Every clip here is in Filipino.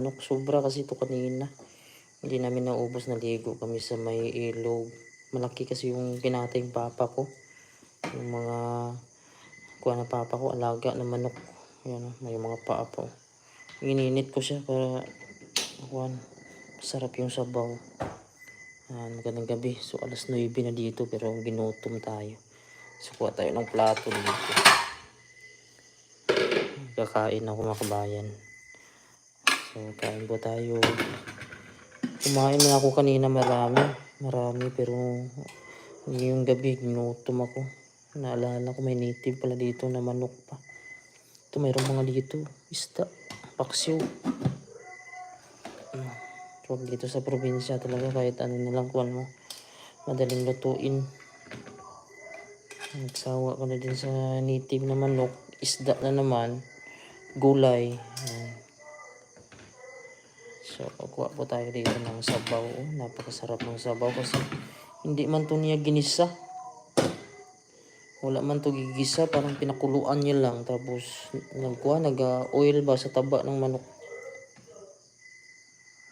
manok. Sobra kasi ito kanina. Hindi namin naubos na ligo kami sa may ilog. Malaki kasi yung kinatay yung papa ko. Yung mga kuha na papa ko, alaga na manok. Yan, oh, may mga paa po. Ininit ko siya para kuha, sarap yung sabaw. Yan, magandang gabi. So, alas 9 na dito pero ginutom tayo. So, kuha tayo ng plato dito. Kakain ako mga kabayan. So, kain po tayo. Kumain na ako kanina marami. Marami pero yung gabi ginutom ako. Naalala ko may native pala dito na manok pa. Ito mayroong mga dito. Isda. Paksiw. Mm. Huwag dito sa probinsya talaga kahit ano na lang kuhan mo. Madaling lutuin. Nagsawa ko na din sa native na manok. Isda na naman. Gulay. So, kuha po tayo dito ng sabaw. Oh, napakasarap ng sabaw kasi hindi man to niya ginisa. Wala man to gigisa, parang pinakuluan niya lang. Tapos, nagkuha, nag-oil ba sa taba ng manok.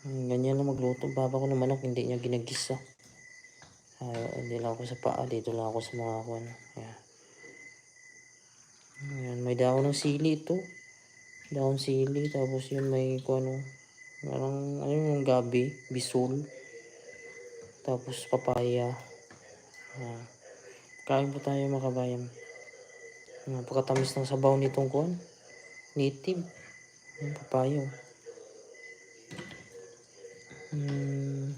Hmm, Ganyan lang magluto. Baba ko ng manok, hindi niya ginagisa. Ah, hindi lang ako sa paa, dito lang ako sa mga kuwan. Ayan. Ayan, may dahon ng sili ito. Dahon sili, tapos yun may kuwan. Parang, ano yung gabi, bisul. Tapos papaya. Ah. Kain po tayo mga kabayan. Napakatamis ng sabaw nitong kuwan. Native. Yung papayo. Hmm,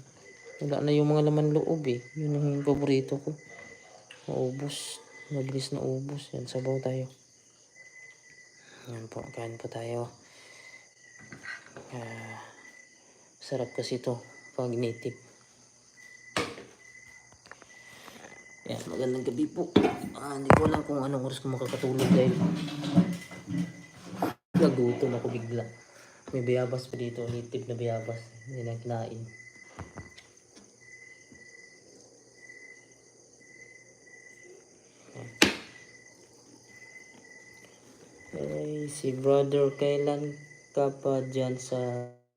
wala na yung mga laman loob eh. Yun yung paborito ko. Maubos. Mabilis na ubos. Yan, sabaw tayo. Yan po, kain po tayo. Ah, sarap kasi ito pag native. Yan, magandang gabi po. Ah, hindi ko alam kung anong oras ko makakatulog dahil nagutom ako bigla. May bayabas pa dito, native na bayabas. Hindi na kinain. Eh, si brother, kailan ka pa dyan sa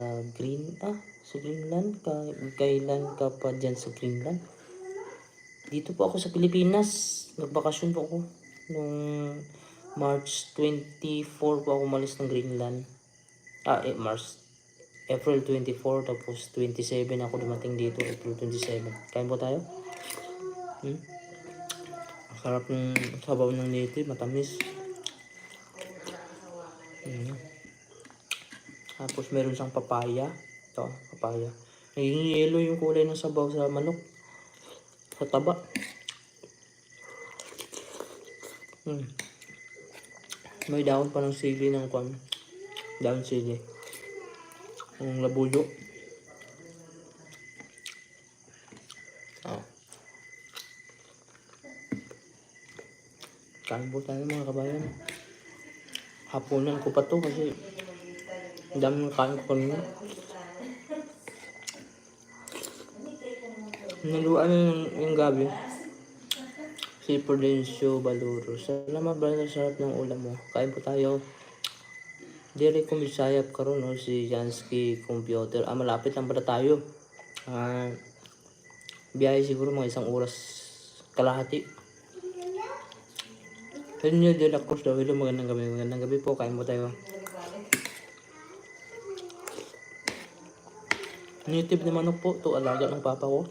ah, Green? Ah, sa Greenland? Ka, kailan ka pa dyan sa Greenland? Dito po ako sa Pilipinas. Nagbakasyon po ako. Nung March 24 po ako umalis ng Greenland. Ah, eh, March. April 24, tapos 27 ako dumating dito, April 27. Kain po tayo? Hmm? Sarap ng sabaw ng native, matamis. Hmm. Tapos meron siyang papaya. Ito, papaya. Naging yellow yung kulay ng sabaw sa manok. Sa taba. Hmm. May dahon pa ng sili ng kwan. Dahon sili. Ang labuyo. Oh. Kain po tayo mga kabayan. Hapunan ko pa to kasi dami ng kain ko kanina. Naluan na yung, yung gabi. Si Prudencio Baluro. Salamat brother, sarap ng ulam mo. Kain po tayo. Dire ko misayap karon no si Jansky Computer. Ah, malapit lang pala tayo. Ah, biyahe siguro mga isang oras kalahati. Henyo de la Cruz daw. Hello, magandang gabi. Magandang gabi po. Kain po tayo. Native na manok po. Ito, alaga ng papa ko.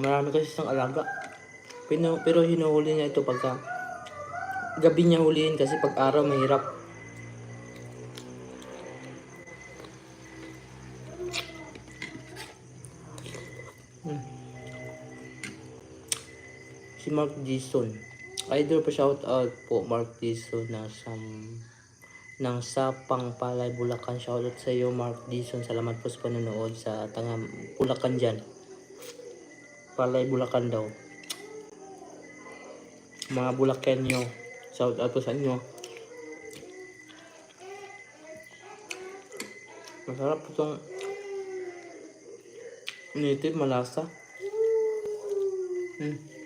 Marami kasi siyang alaga. Pero, pero hinuhuli niya ito pagka gabi niya huliin kasi pag araw mahirap. Hmm. Si Mark Jason. Idol pa shout out po Mark Jason na sam ng Sapang Palay Bulacan. Shout out sa iyo Mark Jason. Salamat po sa panonood sa tanga Bulacan dyan. Palay Bulacan daw. Mga Bulacanyo. Shout out po sa inyo. Masarap itong native malasa. Hmm.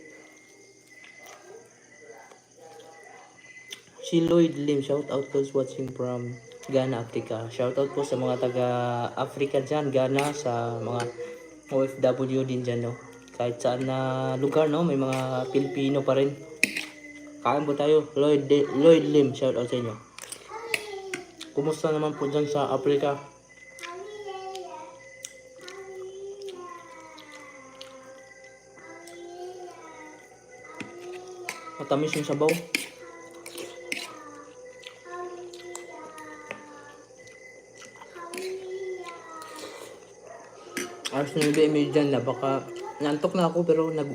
Si Lloyd Lim, shout out those watching from Ghana, Africa. Shoutout po sa mga taga Africa dyan, Ghana, sa mga OFW din dyan, no. Kahit saan na lugar, no, may mga Pilipino pa rin. Kain po tayo. Lloyd, Lloyd Lim, shoutout sa inyo. Kumusta naman po dyan sa Africa? Matamis yung sabaw. Alas na yung BMA dyan na baka nantok na ako pero nag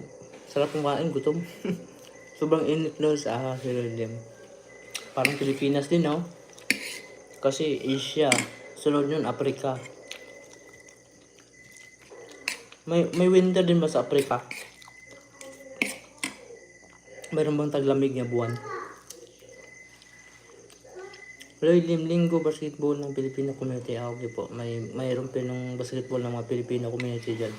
sarap kumain, gutom. Sobrang init doon sa Silolim. Parang Pilipinas din, no? Kasi Asia. Sunod yun, Africa. May, may winter din ba sa Africa? Mayroon bang taglamig na buwan? Lloyd Lim Linggo Basketball ng Filipino Community. Ah, okay po. May mayroon pinong basketball ng mga Filipino community dyan.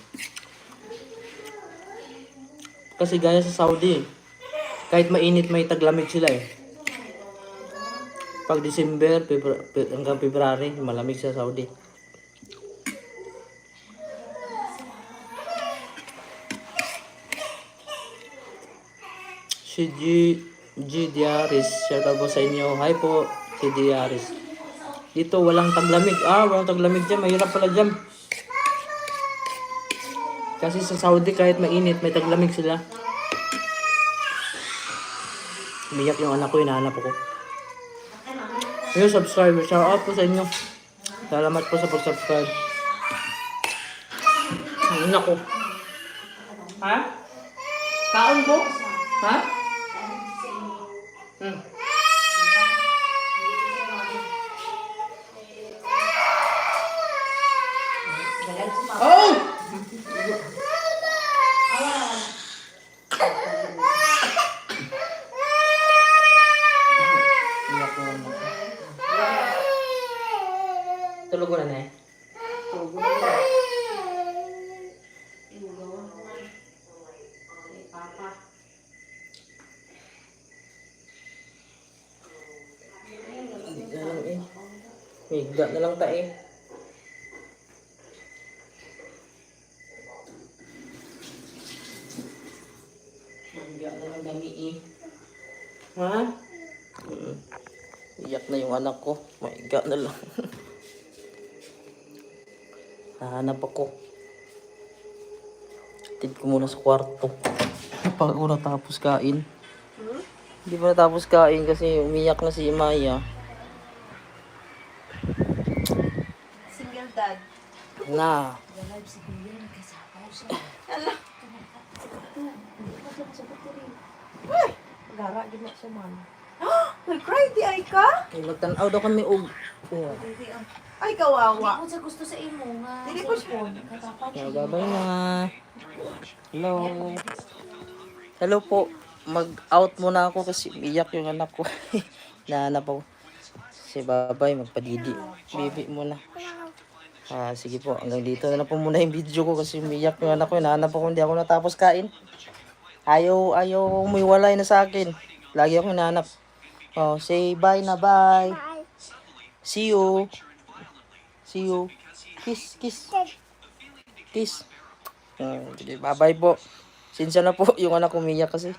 Kasi gaya sa Saudi, kahit mainit may taglamig sila eh. Pag December Febru- Fe- hanggang February, malamig sa Saudi. Si G, G Diaris, shout out po sa inyo. Hi po, si Diaris. Dito walang taglamig. Ah, walang taglamig dyan. Mahirap pala dyan. Kasi sa Saudi kahit mainit, may taglamig sila. Umiyak yung anak ko, hinahanap ako. Yung subscriber, shout out po sa inyo. Salamat po sa pag-subscribe. Ang anak ko. Ha? Kaon po? Ha? Hmm. Oh! Iyak ko naman. Tulog na na eh. Hindi na higda na lang ta eh. Higda na lang dami eh. Ha? Mm. Iyak na yung anak ko. May higda na lang. Nahanap ako. Tid ko muna sa kwarto. Pag ako natapos kain. Hindi pa natapos kain kasi umiyak na si Maya. Single dad. Na. Gara, di na siya man. Nag-cry di ay ka? Ay, magtanaw daw kami og. Yeah. Ay, kawawa. Kung sa gusto sa imo nga. Dili ko siya. Katapat Yeah, bye-bye na. Hello. Hello po. Mag-out muna ako kasi iyak yung anak ko. Nahanap ako. Si babay, magpadidi. Bibi muna. Ah, sige po. Hanggang dito na lang po muna yung video ko kasi umiyak yung anak ko. Nahanap ako, hindi ako natapos kain. Ayaw, ayaw umiwalay na sa akin. Lagi ako hinahanap. Oh, say bye na bye. See you. See you. Kiss, kiss. Kiss. Uh, bye-bye po. Sinsya na po yung anak umiyak kasi.